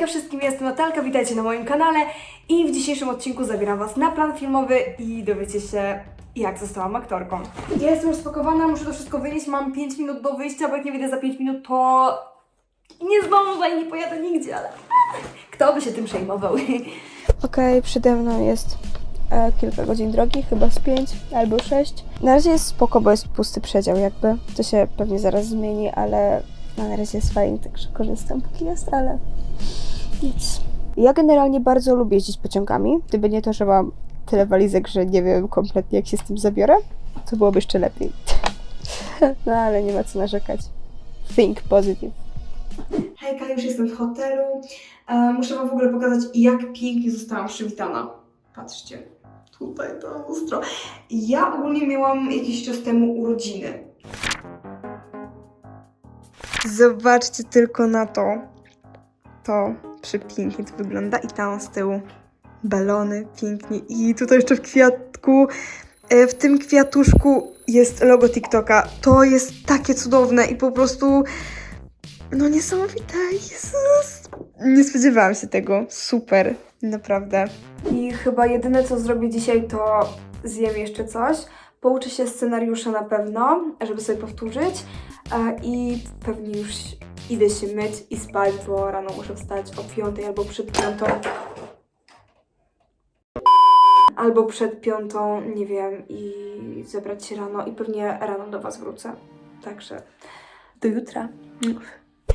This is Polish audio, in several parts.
Hejka wszystkim, jestem Natalka, witajcie na moim kanale i w dzisiejszym odcinku zabieram Was na plan filmowy i dowiecie się jak zostałam aktorką. Ja jestem już spakowana, muszę to wszystko wynieść, mam 5 minut do wyjścia, bo jak nie wyjdę za 5 minut to nie zdążę i nie pojadę nigdzie, ale kto by się tym przejmował? Okej, przede mną jest e, kilka godzin drogi, chyba z 5 albo 6. Na razie jest spoko, bo jest pusty przedział jakby. To się pewnie zaraz zmieni, ale na razie jest fajnie, także korzystam póki jest, ale nic. Ja generalnie bardzo lubię jeździć pociągami. Gdyby nie to, że mam tyle walizek, że nie wiem kompletnie jak się z tym zabiorę, to byłoby jeszcze lepiej. no ale nie ma co narzekać. Think positive. Hejka, już jestem w hotelu. E, muszę Wam w ogóle pokazać, jak pięknie zostałam przywitana. Patrzcie, tutaj to lustro. Ja ogólnie miałam jakiś czas temu urodziny. Zobaczcie tylko na to. To przepięknie to wygląda i tam z tyłu balony pięknie i tutaj jeszcze w kwiatku, e, w tym kwiatuszku jest logo TikToka. To jest takie cudowne i po prostu no niesamowite, Jezus! Nie spodziewałam się tego. Super, naprawdę. I chyba jedyne co zrobię dzisiaj to zjem jeszcze coś. Pouczę się scenariusza na pewno, żeby sobie powtórzyć. E, I pewnie już idę się myć i spać, bo rano muszę wstać o piątej albo przed piątą. Albo przed piątą, nie wiem, i zebrać się rano i pewnie rano do Was wrócę. Także do jutra.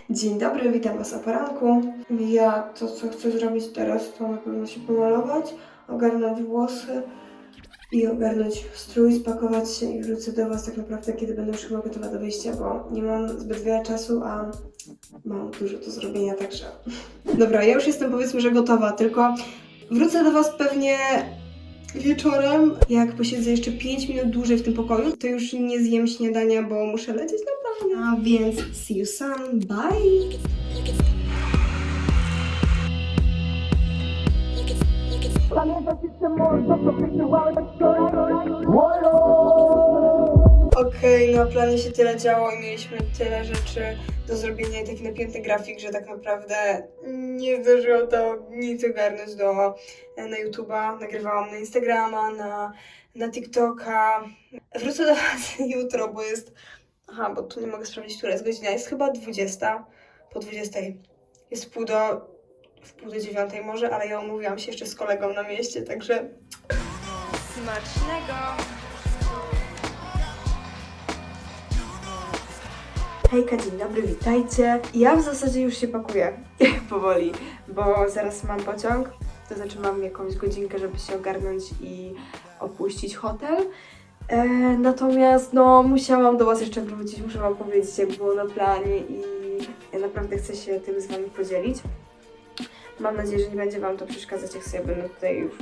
Dzień dobry, witam Was o poranku. Ja to, co chcę zrobić teraz, to na pewno się pomalować, ogarnąć włosy i ogarnąć strój, spakować się i wrócę do Was tak naprawdę, kiedy będę już chyba gotowa do wyjścia, bo nie mam zbyt wiele czasu, a mam dużo do zrobienia, także... Dobra, ja już jestem powiedzmy, że gotowa, tylko wrócę do Was pewnie wieczorem. Jak posiedzę jeszcze 5 minut dłużej w tym pokoju, to już nie zjem śniadania, bo muszę lecieć na planie. A więc see you soon, bye! Okej, na planie się tyle działo i mieliśmy tyle rzeczy do zrobienia i taki napięty grafik, że tak naprawdę nie zdążyło to nic ogarnąć do, na YouTube'a. Nagrywałam na Instagrama, na, na TikToka. Wrócę do Was jutro, bo jest... Aha, bo tu nie mogę sprawdzić, która jest godzina. Jest chyba 20, po 20. Jest pół do... w pół do dziewiątej może, ale ja umówiłam się jeszcze z kolegą na mieście, także... Smacznego! Hejka, dzień dobry, witajcie. Ja w zasadzie już się pakuję powoli, bo zaraz mam pociąg, to znaczy mam jakąś godzinkę, żeby się ogarnąć i opuścić hotel. E, natomiast no musiałam do Was jeszcze wrócić, muszę Wam powiedzieć jak było na planie i ja naprawdę chcę się tym z Wami podzielić. Mam nadzieję, że nie będzie Wam to przeszkadzać, jak sobie będę tutaj już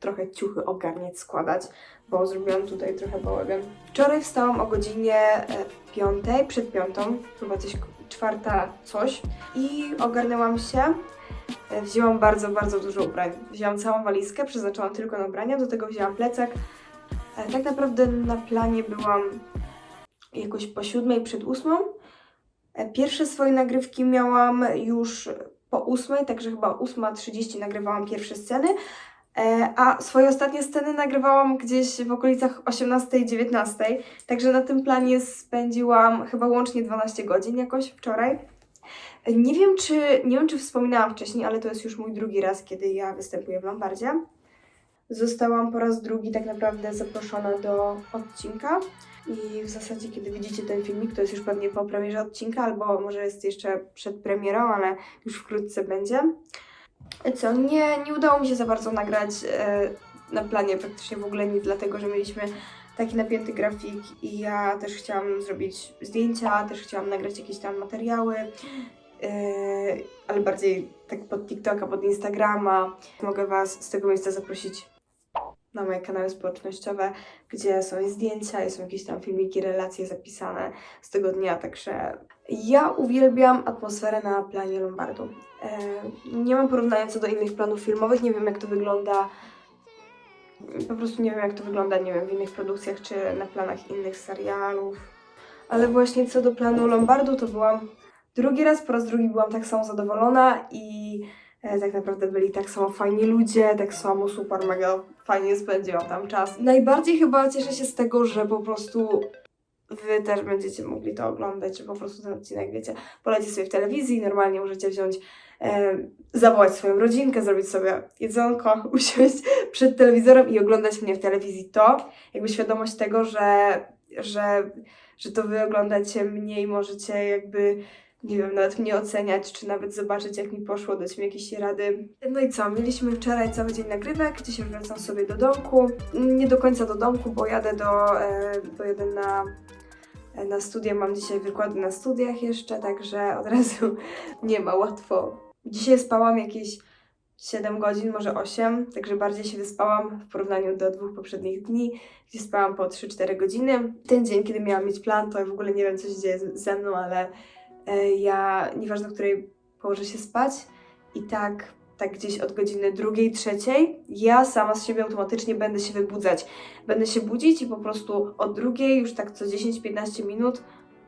trochę ciuchy ogarniać, składać, bo zrobiłam tutaj trochę bałagan. Wczoraj wstałam o godzinie e, piątej, przed piątą, chyba coś czwarta coś i ogarnęłam się. E, Wzięłam bardzo, bardzo dużo ubrań. Wzięłam całą walizkę, przeznaczyłam tylko na ubrania, do tego wzięłam plecak. E, Tak naprawdę na planie byłam jakoś po siódmej, przed ósmą. Pierwsze swoje nagrywki miałam już po ósmej, także chyba 8.30 nagrywałam pierwsze sceny, E, A swoje ostatnie sceny nagrywałam gdzieś w okolicach 18-19, także na tym planie spędziłam chyba łącznie 12 godzin jakoś wczoraj. Nie wiem, czy, nie wiem, czy wspominałam wcześniej, ale to jest już mój drugi raz, kiedy ja występuję w Lombardzie. Zostałam po raz drugi tak naprawdę zaproszona do odcinka i w zasadzie, kiedy widzicie ten filmik, to jest już pewnie po premierze odcinka, albo może jest jeszcze przed premierą, ale już wkrótce będzie. Co, nie, nie udało mi się za bardzo nagrać e, na planie praktycznie w ogóle nic, dlatego że mieliśmy taki napięty grafik i ja też chciałam zrobić zdjęcia, też chciałam nagrać jakieś tam materiały, e, ale bardziej tak pod TikToka, pod Instagrama. Mogę Was z tego miejsca zaprosić na moje kanały społecznościowe, gdzie są zdjęcia, są jakieś tam filmiki, relacje zapisane z tego dnia, także ja uwielbiam atmosferę na planie Lombardu. E, nie mam porównania co do innych planów filmowych, nie wiem jak to wygląda. Po prostu nie wiem jak to wygląda, nie wiem, w innych produkcjach czy na planach innych serialów. Ale właśnie co do planu Lombardu, to byłam drugi raz, po raz drugi byłam tak samo zadowolona i tak naprawdę byli tak samo fajni ludzie, tak samo super mega fajnie spędziłam tam czas. Najbardziej chyba cieszę się z tego, że po prostu wy też będziecie mogli to oglądać, że po prostu ten odcinek, wiecie, polecie sobie w telewizji, normalnie możecie wziąć, e, zawołać swoją rodzinkę, zrobić sobie jedzonko, usiąść przed telewizorem i oglądać mnie w telewizji. To jakby świadomość tego, że, że, że to wy oglądacie mnie i możecie jakby nie wiem, nawet mnie oceniać, czy nawet zobaczyć, jak mi poszło, dać mi jakieś rady. No i co, mieliśmy wczoraj cały dzień nagrywek, dzisiaj wracam sobie do domku. Nie do końca do domku, bo jadę do, e, bo jadę na, e, na studia, mam dzisiaj wykłady na studiach jeszcze, także od razu nie ma łatwo. Dzisiaj spałam jakieś 7 godzin, może 8, także bardziej się wyspałam w porównaniu do dwóch poprzednich dni, gdzie spałam po 3-4 godziny. Ten dzień, kiedy miałam mieć plan, to w ogóle nie wiem, co się dzieje ze mną, ale ja, nieważne, której położę się spać, i tak, tak gdzieś od godziny drugiej, trzeciej, ja sama z siebie automatycznie będę się wybudzać. Będę się budzić i po prostu od drugiej, już tak co 10-15 minut,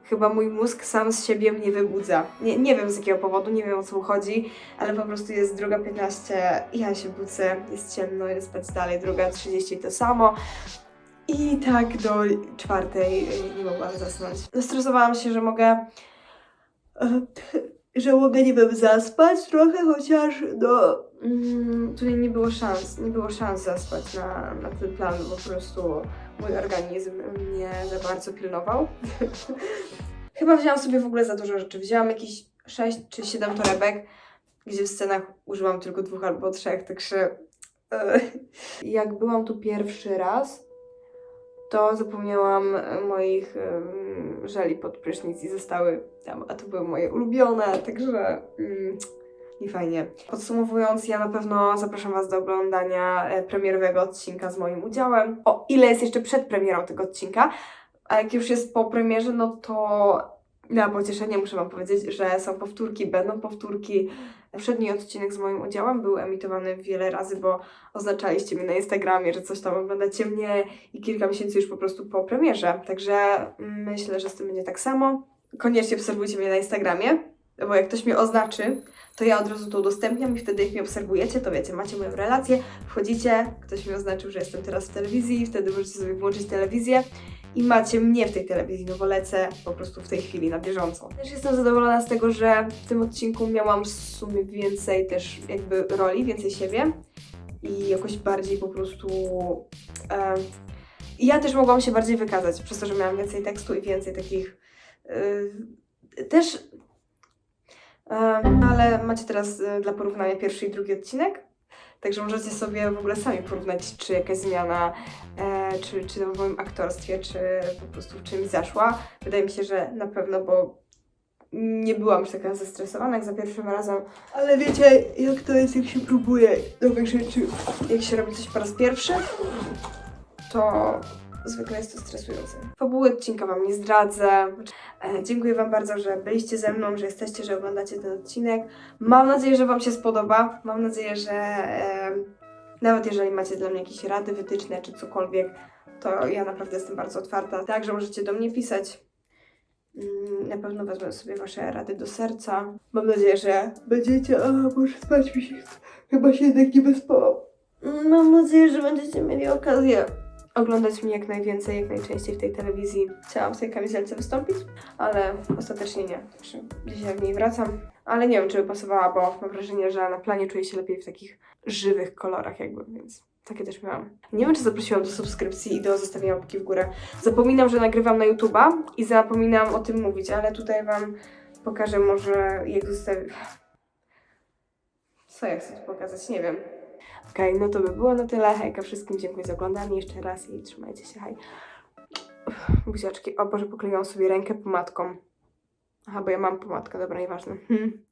chyba mój mózg sam z siebie mnie wybudza. Nie, nie wiem z jakiego powodu, nie wiem o co mu chodzi, ale po prostu jest druga 15, ja się budzę, jest ciemno, idę spać dalej, druga 30 to samo. I tak do czwartej y, nie mogłam zasnąć. Stresowałam się, że mogę e, że mogę, nie wiem, zaspać trochę, chociaż no, tutaj nie było szans, nie było szans zaspać na, na ten plan, po prostu mój organizm mnie za bardzo pilnował. Chyba wzięłam sobie w ogóle za dużo rzeczy. Wzięłam jakieś 6 czy 7 torebek, gdzie w scenach użyłam tylko dwóch albo trzech, także e, jak byłam tu pierwszy raz, to zapomniałam moich żeli pod prysznic i zostały tam, a to były moje ulubione, także mm, nie fajnie. Podsumowując, ja na pewno zapraszam Was do oglądania e, premierowego odcinka z moim udziałem. O ile jest jeszcze przed premierą tego odcinka, a jak już jest po premierze, no to na pocieszenie muszę Wam powiedzieć, że są powtórki, będą powtórki. Poprzedni odcinek z moim udziałem był emitowany wiele razy, bo oznaczaliście mnie na Instagramie, że coś tam oglądacie mnie i kilka miesięcy już po prostu po premierze. Także myślę, że z tym będzie tak samo. Koniecznie obserwujcie mnie na Instagramie, bo jak ktoś mnie oznaczy, to ja od razu to udostępniam i wtedy jak mnie obserwujecie, to wiecie, macie moją relację, wchodzicie, ktoś mi oznaczył, że jestem teraz w telewizji, wtedy możecie sobie włączyć telewizję i macie mnie w tej telewizji, no bo lecę po prostu w tej chwili na bieżąco. Też jestem zadowolona z tego, że w tym odcinku miałam w sumie więcej też jakby roli, więcej siebie i jakoś bardziej po prostu... E, ja też mogłam się bardziej wykazać, przez to, że miałam więcej tekstu i więcej takich... E, też... E, ale macie teraz e, dla porównania pierwszy i drugi odcinek, Także możecie sobie w ogóle sami porównać, czy jakaś zmiana, e, czy, czy w moim aktorstwie, czy po prostu w czymś zaszła. Wydaje mi się, że na pewno, bo nie byłam już taka zestresowana jak za pierwszym razem. Ale wiecie, jak to jest, jak się próbuje nowych rzeczy, jak się robi coś po raz pierwszy, to zwykle jest to stresujące. Fabuły odcinka Wam nie zdradzę. E, dziękuję Wam bardzo, że byliście ze mną, że jesteście, że oglądacie ten odcinek. Mam nadzieję, że Wam się spodoba. Mam nadzieję, że e, nawet jeżeli macie dla mnie jakieś rady, wytyczne czy cokolwiek, to ja naprawdę jestem bardzo otwarta. Także możecie do mnie pisać. Mm, Na pewno wezmę sobie Wasze rady do serca. Mam nadzieję, że będziecie. A, może spać mi się. Chyba się jednak nie wyspałam. Mam nadzieję, że będziecie mieli okazję oglądać mnie jak najwięcej, jak najczęściej w tej telewizji. Chciałam w tej kamizelce wystąpić, ale ostatecznie nie. Także dzisiaj w niej wracam. Ale nie wiem, czy by pasowała, bo mam wrażenie, że na planie czuję się lepiej w takich żywych kolorach jakby, więc takie też miałam. Nie wiem, czy zaprosiłam do subskrypcji i do zostawienia łapki w górę. Zapominam, że nagrywam na YouTube'a i zapominam o tym mówić, ale tutaj Wam pokażę może jak zostawię... Co ja chcę tu pokazać? Nie wiem. Okej, no to by było na tyle. Hejka wszystkim, dziękuję za oglądanie jeszcze raz i trzymajcie się, hej. Buziaczki. O Boże, pokleiłam sobie rękę pomadką. Aha, bo ja mam pomadkę, dobra, nieważne. Hmm.